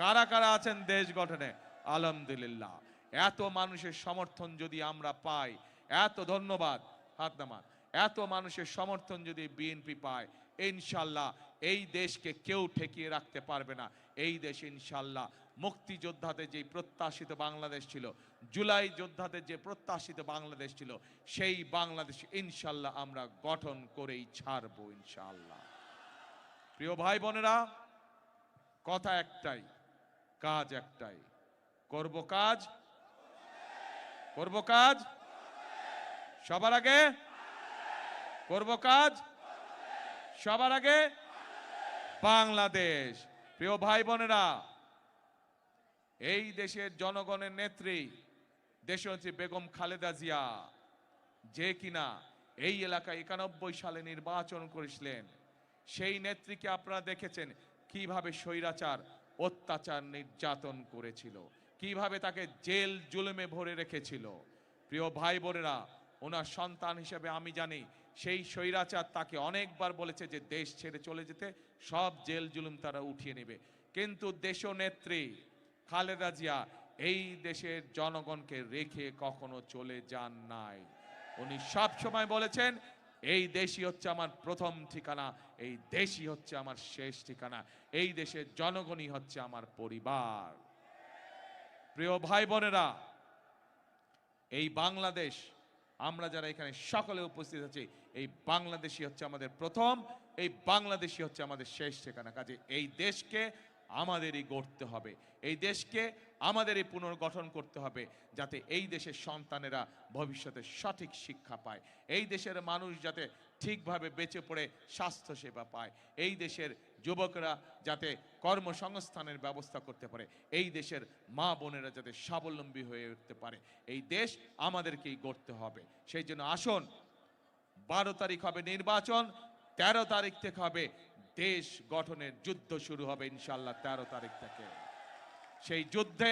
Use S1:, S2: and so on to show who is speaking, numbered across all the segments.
S1: কারা কারা আছেন দেশ গঠনে? আলহামদুলিল্লাহ। এত মানুষের সমর্থন যদি আমরা পাই, এত ধন্যবাদ, হাত নামান। এত মানুষের সমর্থন যদি বিএনপি পায়, ইনশাল্লাহ এই দেশকে কেউ ঠেকিয়ে রাখতে পারবে না। এই দেশ ইনশাল্লাহ মুক্তিযোদ্ধাদের যে প্রত্যাশিত বাংলাদেশ ছিল, জুলাই যোদ্ধাদের যে প্রত্যাশিত বাংলাদেশ ছিল, সেই বাংলাদেশ ইনশাল্লাহ আমরা গঠন করেই ছাড়বো ইনশাল্লাহ। প্রিয় ভাই বোনেরা, কথা একটাই কাজ একটাই। করব কাজ? করব কাজ? সবার আগে? করব কাজ? সবার আগে? বাংলাদেশ। প্রিয় ভাই বোনেরা, এই দেশের জনগণের নেত্রী দেশনেত্রী বেগম খালেদা জিয়া। যে কিনা এই এলাকায় একানব্বই সালে নির্বাচন করেছিলেন, সেই নেত্রীকে আপনারা দেখেছেন কীভাবে স্বৈরাচার অত্যাচার নির্যাতন করেছিল। কীভাবে তাকে জেল, জুলুমে ভরে রেখেছিল? প্রিয় ভাই বোনেরা ওনার সন্তান হিসেবে আমি জানি, সেই স্বৈরাচার তাকে অনেকবার বলেছে যে দেশ ছেড়ে চলে যেতে, সব জেল, জুলুম তারা উঠিয়ে নেবে। কিন্তু দেশনেত্রী খালেদা জিয়া এই দেশের জনগণকে রেখে কখনো চলে যান নাই। উনি সব সময় বলেছেন এই দেশই হচ্ছে আমার প্রথম ঠিকানা, এই দেশই হচ্ছে আমার শেষ ঠিকানা, এই দেশের জনগণই হচ্ছে আমার পরিবার। প্রিয় ভাই বোনেরা, এই বাংলাদেশ, আমরা যারা এখানে সকলে উপস্থিত আছি, এই বাংলাদেশই হচ্ছে আমাদের প্রথম, এই বাংলাদেশই হচ্ছে আমাদের শেষ ঠিকানা। কাজে এই দেশকে আমাদেরই গড়তে হবে। এই দেশকে আমাদেরই পুনর্গঠন করতে হবে যাতে এই দেশের সন্তানেরা ভবিষ্যতে সঠিক শিক্ষা পায়। এই দেশের মানুষ যাতে ঠিকভাবে বেঁচে পড়ে, স্বাস্থ্যসেবা পায়। এই দেশের যুবকরা যাতে কর্মসংস্থানের ব্যবস্থা করতে পারে। এই দেশের মা বোনেরা যাতে স্বাবলম্বী হয়ে উঠতে পারে। এই দেশ আমাদেরকেই গড়তে হবে। সেই জন্য আসুন, বারো তারিখ হবে নির্বাচন, তেরো তারিখ থেকে হবে দেশ গঠনের যুদ্ধ শুরু হবে ইনশাল্লাহ তেরো তারিখ থেকে। সেই যুদ্ধে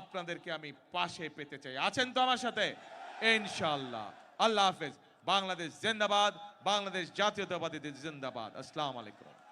S1: আপনাদেরকে আমি পাশে পেতে চাই। আছেন তো আমার সাথে? ইনশাল্লাহ আল্লাহ হাফেজ। বাংলাদেশ জিন্দাবাদ, বাংলাদেশ জাতীয়তাবাদী জিন্দাবাদ। আসসালাম আলাইকুম।